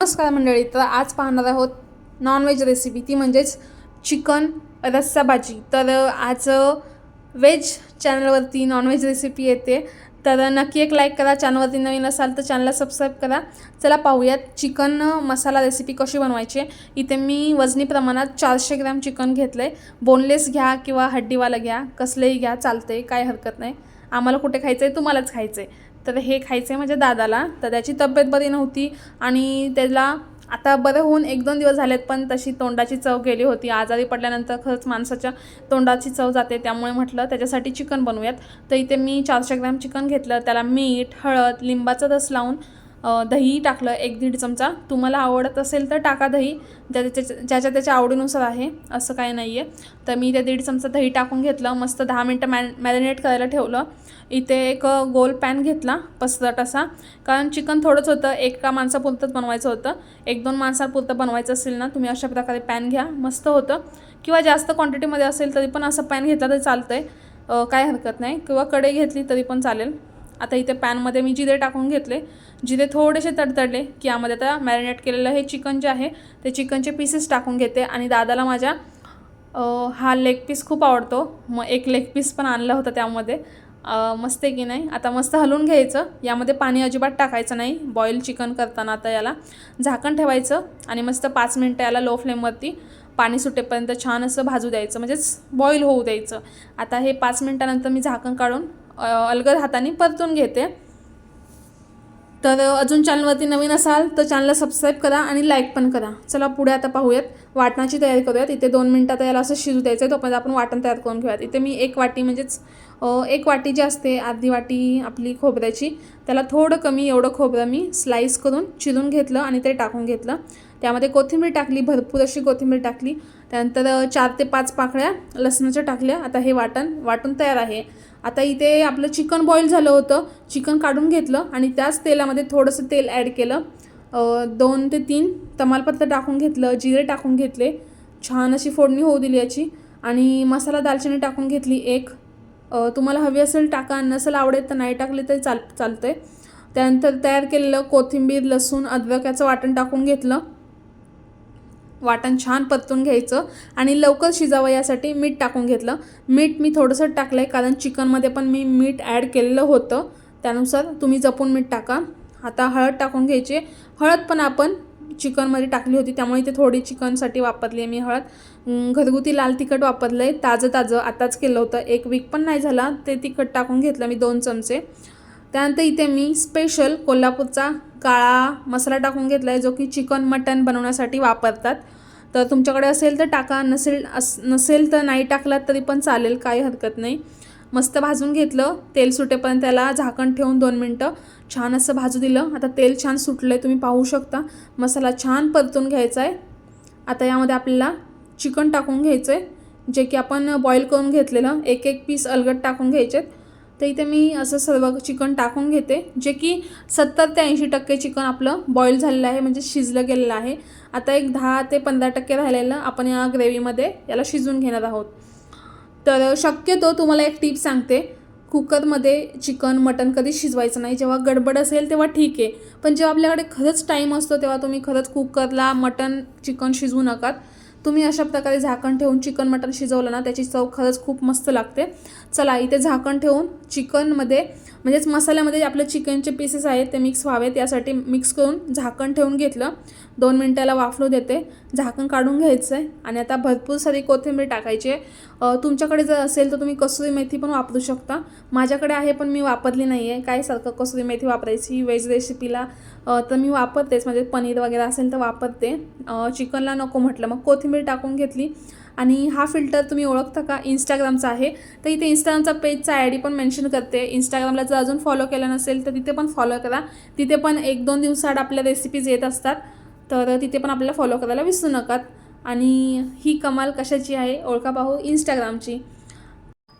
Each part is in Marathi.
नमस्कार मंडळी तर आज पाहणार आहोत नॉनव्हेज रेसिपी ती म्हणजेच चिकन रस्सा भाजी. तर आज व्हेज चॅनलवरती नॉनव्हेज रेसिपी येते. तर नक्की एक लाईक करा. चॅनलवरती नवीन असाल तर चॅनलला सबस्क्राईब करा. चला पाहूयात चिकन मसाला रेसिपी कशी बनवायची. आहे. इथे मी वजनी प्रमाणात चारशे ग्रॅम चिकन घेतलं आहे बोनलेस घ्या किंवा हड्डीवाला घ्या. कसलेही घ्या चालते काय हरकत नाही. आम्हाला कुठे खायचं आहे तुम्हालाच खायचं आहे तर हे खायचं आहे माझ्या दादाला. तर त्याची तब्येत बरी नव्हती आणि त्याला आता बरं होऊन एक दोन दिवस झालेत पण तशी तोंडाची चव गेली होती. आजारी पडल्यानंतर खरंच माणसाच्या तोंडाची चव जाते त्यामुळे म्हटलं त्याच्यासाठी चिकन बनवूयात. तर इथे मी चारशे ग्रॅम चिकन घेतलं. त्याला मीठ हळद लिंबाचा रस लावून दही टाकलं एक दीड चमचा. तुम्हाला आवडत असेल तर टाका दही. ज्या त्याच्या ज्याच्या त्याच्या आवडीनुसार आहे असं काही नाही आहे तर मी ते दीड चमचा दही टाकून घेतलं. मस्त दहा मिनटं मॅ मॅरिनेट करायला ठेवलं. इथे एक गोल पॅन घेतला पसरट असा. कारण चिकन थोडंच होतं. एका माणसापुरतंच बनवायचं होतं. एक दोन माणसापुरतं बनवायचं असेल ना तुम्ही अशा प्रकारे पॅन घ्या. मस्त होतं. किंवा जास्त क्वांटिटीमध्ये असेल तरी पण असं पॅन घेतला तरी चालतं आहे काय हरकत नाही. किंवा कढई घेतली तरी पण चालेल. आता इथे पॅनमध्ये मी जिरे टाकून घेतले. जिरे थोडेसे तडतडले की यामध्ये आता मॅरिनेट केलेलं हे चिकन जे आहे ते चिकनचे पीसेस टाकून घेते आणि दादाला माझ्या हा लेग पीस खूप आवडतो. मग एक लेग पीस पण आणला होता त्यामध्ये. मस्त आहे की नाही? आता मस्त हलवून घ्यायचं. यामध्ये पाणी अजिबात टाकायचं नाही. बॉईल चिकन करताना आता याला झाकण ठेवायचं आणि मस्त पाच मिनटं याला लो फ्लेमवरती पाणी सुटेपर्यंत छान असं भाजू द्यायचं. म्हणजेच बॉईल होऊ द्यायचं. आता हे पाच मिनटानंतर मी झाकण काढून अलगद हाताने परतून घेते. तर अजून चॅनलवरती नवीन असाल तर चॅनलला सबस्क्राईब करा आणि लाईक पण करा. चला पुढे आता पाहूयात. वाटणाची तयारी करूयात. इथे दोन मिनटात याला असं शिजू द्यायचं आहे तोपर्यंत आपण वाटण तयार करून घेऊयात. इथे मी एक वाटी म्हणजेच एक वाटी जी असते अर्धी वाटी आपली खोबऱ्याची त्याला थोडं कमी एवढं खोबरं मी स्लाईस करून चिरून घेतलं आणि ते टाकून घेतलं. त्यामध्ये कोथिंबीर टाकली भरपूर अशी कोथिंबीर टाकली. त्यानंतर चार ते पाच पाकळ्या लसणाच्या टाकल्या. आता हे वाटण वाटून तयार आहे. आता इथे आपलं चिकन बॉईल झालं होतं. चिकन काढून घेतलं आणि त्याच तेलामध्ये थोडंसं तेल ॲड केलं. दोन ते तीन तमालपत्र टाकून घेतलं जिरे टाकून घेतले. छान अशी फोडणी होऊ दिली याची. आणि मसाला दालचिनी टाकून घेतली एक. तुम्हाला हवी असेल टाका. नसेल आवडेल तर नाही टाकले तरी चाल चालतं आहे त्यानंतर तयार केलेलं कोथिंबीर लसूण अद्रक याचं वाटण टाकून घेतलं. वाटण छान परतून घ्यायचं आणि लवकर शिजावं यासाठी मीठ टाकून घेतलं. मीठ मी थोडंसं टाकलं आहे कारण चिकनमध्ये पण मी मीठ ॲड केलेलं होतं. त्यानुसार तुम्ही जपून मीठ टाका. आता हळद टाकून घ्यायची. हळद पण आपण चिकनमध्ये टाकली होती त्यामुळे इथे थोडी चिकनसाठी वापरली आहे मी हळद. घरगुती लाल तिखट वापरलं आहे ताजं ताजं आताच केलं होतं. एक वीक पण नाही झाला ते तिखट टाकून घेतलं मी दोन चमचे. त्यानंतर इथे मी स्पेशल कोल्हापूरचा काळा मसाला टाकून घेतला आहे जो की चिकन मटन बनवण्यासाठी वापरतात. तर तुमच्याकडे असेल तर टाका नसेल अस नसेल तर नाही टाकलात तरी पण चालेल काही हरकत नाही. मस्त भाजून घेतलं तेल सुटेपर्यंत त्याला झाकण ठेवून दोन मिनटं छान असं भाजू दिलं. आता तेल छान सुटलं आहे तुम्ही पाहू शकता. मसाला छान परतून घ्यायचा आहे आता यामध्ये आपल्याला चिकन टाकून घ्यायचं आहे जे की आपण बॉईल करून घेतलेलं एक एक पीस अलगट टाकून घ्यायचे आहेत तर इथे मी असं सर्व चिकन टाकून घेते जे की सत्तर ते ऐंशी टक्के चिकन आपलं बॉईल झालेलं आहे म्हणजे शिजलं गेलेलं आहे. आता एक दहा ते पंधरा टक्के राहिलेलं आपण या ग्रेव्हीमध्ये याला शिजवून घेणार आहोत. तर शक्यतो तुम्हाला एक टीप सांगते कुकरमध्ये चिकन मटन कधी शिजवायचं नाही. जेव्हा गडबड असेल तेव्हा ठीक आहे पण जेव्हा आपल्याकडे खरंच टाईम असतो तेव्हा तुम्ही खरंच कुकरला मटन चिकन शिजवू नकात तुम्ही अशा प्रकारे झाकण ठेवून चिकन मटन शिजवलं ना त्याची चव खरंच खूप मस्त लागते. चला इथे झाकण ठेवून चिकनमध्ये म्हणजेच मसाल्यामध्ये आपले चिकनचे पीसेस आहेत ते मिक्स व्हावेत. यासाठी मिक्स करून झाकण ठेवून घेतलं. दोन मिनटाला वाफलू देते. झाकण काढून घ्यायचं आहे आणि आता भरपूर सारी कोथिंबीर टाकायची आहे. तुमच्याकडे जर असेल तर तुम्ही कसुरी मेथी पण वापरू शकता. माझ्याकडे आहे पण मी वापरली नाही आहे काय सारखं कसुरी मेथी वापरायची? व्हेज रेसिपीला तर मी वापरतेच. म्हणजे पनीर वगैरे असेल तर वापरते. चिकनला नको म्हटलं. मग कोथिंबीर टाकून घेतली. आणि हा फिल्टर तुम्ही ओळखता का? इंस्टाग्रामचा आहे. तर इथे इंस्टाग्रामचा पेजचा आय डी पण मेन्शन करते. इंस्टाग्रामला जर अजून फॉलो केलं नसेल तर तिथे पण फॉलो करा. तिथे पण एक दोन दिवसाआड आपल्या रेसिपीज येत असतात. तर तिथे पण आपल्याला फॉलो करायला विसरू नकात. आणि ही कमाल कशाची आहे? ओळखा पाहू इंस्टाग्रामची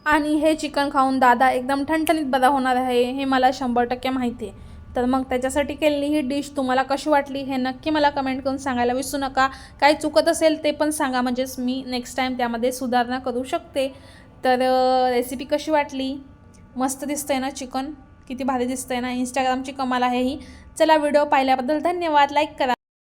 आणि हे चिकन खाऊन दादा एकदम ठणठणीत बरा होणार आहे. हे मला शंभर टक्के माहिती आहे. तर मग त्याच्यासाठी केलेली ही डिश तुम्हाला कशी वाटली हे नक्की मला कमेंट करून सांगायला विसरू नका. काय चुकत असेल ते पण सांगा म्हणजेच मी नेक्स्ट टाईम त्यामध्ये सुधारणा करू शकते. तर रेसिपी कशी वाटली? मस्त दिसतंय ना चिकन? किती भारी दिसतंय ना? इंस्टाग्रामची कमाल आहे ही. चला व्हिडिओ पाहिल्याबद्दल धन्यवाद. लाईक करा.